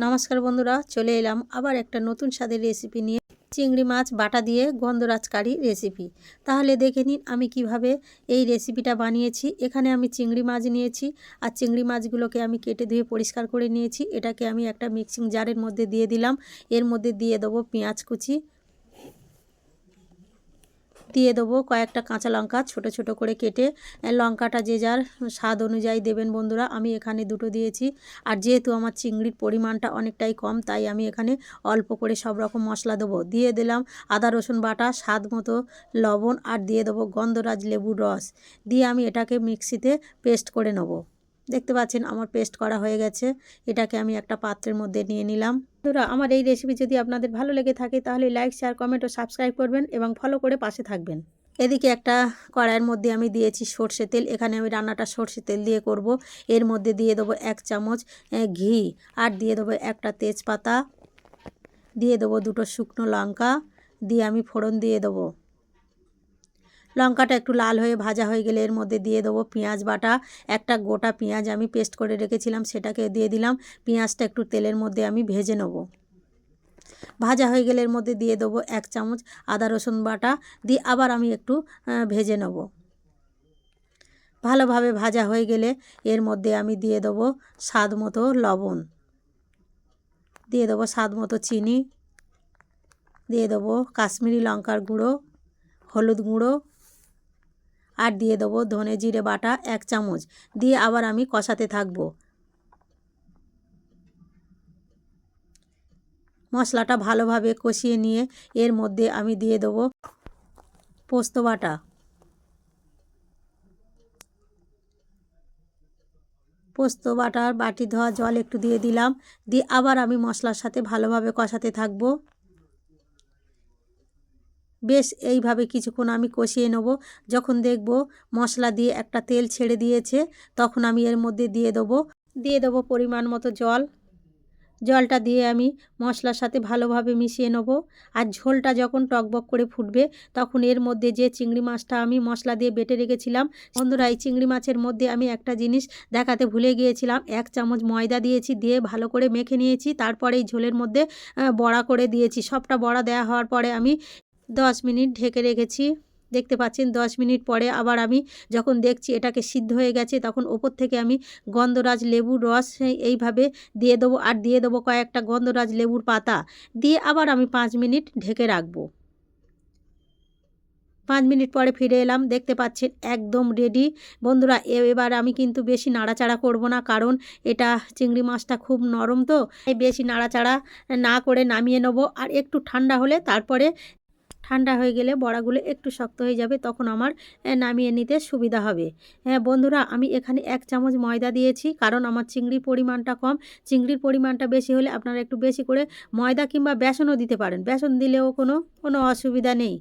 নমস্কার বন্ধুরা, চলে এলাম আবার একটা নতুন স্বাদের রেসিপি নিয়ে। চিংড়ি মাছ, বাটা দিয়ে গন্ধরাজ কারি রেসিপি তাহলে দেখে নিন আমি কীভাবে এই রেসিপিটা বানিয়েছি। এখানে আমি চিংড়ি মাছ নিয়েছি আর চিংড়ি মাছগুলোকে আমি কেটে ধুয়ে পরিষ্কার করে নিয়েছি। এটাকে আমি একটা মিক্সিং জারের মধ্যে দিয়ে দিলাম। এর মধ্যে দিয়ে দেবো পেঁয়াজ কুচি দিয়ে দেবো কয়েকটা কাঁচা লঙ্কা ছোট ছোট করে কেটে লঙ্কাটা যে যার স্বাদ অনুযায়ী দেবেন বন্ধুরা। আমি এখানে দুটো দিয়েছি। আর যেহেতু আমার চিংড়ির পরিমাণটা অনেকটাই কম, তাই আমি এখানে অল্প করে সব রকম মশলা দেবো। দিয়ে দিলাম আদা, রসুন বাটা, স্বাদ মতো লবণ, আর দিয়ে দেবো গন্ধরাজ লেবুর রস। দিয়ে আমি এটাকে মিক্সিতে পেস্ট করে নেব। দেখতে পাচ্ছেন আমার পেস্ট করা হয়ে গেছে। এটাকে আমি একটা পাত্রের মধ্যে নিয়ে নিলাম। বন্ধুরা, আমার এই রেসিপি যদি আপনাদের ভালো লেগে থাকে, তাহলে লাইক শেয়ার কমেন্ট ও সাবস্ক্রাইব করবেন এবং ফলো করে পাশে থাকবেন। এদিকে একটা কড়াইয়ের মধ্যে আমি দিয়েছি সর্ষে তেল। এখানে আমি রান্নাটা সর্ষে তেল দিয়ে করব। এর মধ্যে দিয়ে দেবো এক চামচ ঘি আর দিয়ে দেবো একটা তেজপাতা। দিয়ে দেবো দুটো শুকনো লঙ্কা। দিয়ে আমি ফোড়ন দিয়ে দেবো। লঙ্কাটা একটু লাল হয়ে ভাজা হয়ে গেলে এর মধ্যে দিয়ে দেবো পেঁয়াজ বাটা। একটা গোটা পেঁয়াজ আমি পেস্ট করে রেখেছিলাম, সেটাকে দিয়ে দিলাম। পেঁয়াজটা একটু তেলের মধ্যে আমি ভেজে নেব। ভাজা হয়ে গেলে এর মধ্যে দিয়ে দেবো এক চামচ আদা রসুন বাটা। দিয়ে আবার আমি একটু ভেজে নেব। ভালোভাবে ভাজা হয়ে গেলে এর মধ্যে আমি দিয়ে দেবো স্বাদ মতো লবণ। দিয়ে দেবো স্বাদ মতো চিনি। দিয়ে দেবো কাশ্মীরি লঙ্কার গুঁড়ো, হলুদ গুঁড়ো আর দিয়ে দেবো ধনে জিরে বাটা এক চামচ। দিয়ে আবার আমি কষাতে থাকব। মশলাটা ভালোভাবে কষিয়ে নিয়ে এর মধ্যে আমি দিয়ে দেবো পোস্ত বাটা। পোস্ত বাটার বাটি ধোয়া জল একটু দিয়ে দিলাম। দিয়ে আবার আমি মশলার সাথে ভালোভাবে কষাতে থাকব। বেশ এইভাবে কিছুক্ষণ আমি কষিয়ে নেব। যখন দেখব মশলা দিয়ে একটা তেল ছেড়ে দিয়েছে, তখন আমি এর মধ্যে দিয়ে দেবো দিয়ে দেবো পরিমাণ মতো জল। জলটা দিয়ে আমি মশলার সাথে ভালোভাবে মিশিয়ে নেব আর ঝোলটা যখন টকবক করে ফুটবে, তখন এর মধ্যে যে চিংড়ি মাছটা আমি মশলা দিয়ে বেটে রেখেছিলাম, বন্ধুরা এই চিংড়ি মাছের মধ্যে আমি একটা জিনিস দেখাতে ভুলে গিয়েছিলাম। এক চামচ ময়দা দিয়েছি দিয়ে ভালো করে মেখে নিয়েছি, তারপরে এই ঝোলের মধ্যে বড়া করে দিয়েছি। সবটা বড়া দেওয়া হওয়ার পরে আমি দশ মিনিট ঢেকে রেখেছি। দেখতে পাচ্ছেন, দশ মিনিট পরে আবার আমি যখন দেখছি এটাকে সিদ্ধ হয়ে গেছে, তখন ওপর থেকে আমি গন্ধরাজ লেবুর রস এইভাবে দিয়ে দেবো আর দিয়ে দেবো কয়েকটা গন্ধরাজ লেবুর পাতা। দিয়ে আবার আমি পাঁচ মিনিট ঢেকে রাখব। পাঁচ মিনিট পরে ফিরে এলাম, দেখতে পাচ্ছেন একদম রেডি বন্ধুরা এবার আমি কিন্তু বেশি নাড়াচাড়া করব না, কারণ এটা চিংড়ি মাছটা খুব নরম তো বেশি নাড়াচাড়া না করে নামিয়ে নেব। আর একটু ঠান্ডা হলে তারপরে ঠান্ডা হয়ে গেলে বড়াগুলো একটু শক্ত হয়ে যাবে, তখন আমার নামিয়ে নিতে সুবিধা হবে। হ্যাঁ বন্ধুরা, আমি এখানে এক চামচ ময়দা দিয়েছি, কারণ আমার চিংড়ির পরিমাণটা কম। চিংড়ির পরিমাণটা বেশি হলে আপনারা একটু বেশি করে ময়দা কিংবা বেসনও দিতে পারেন। বেসন দিলেও কোনো কোনো অসুবিধা নেই।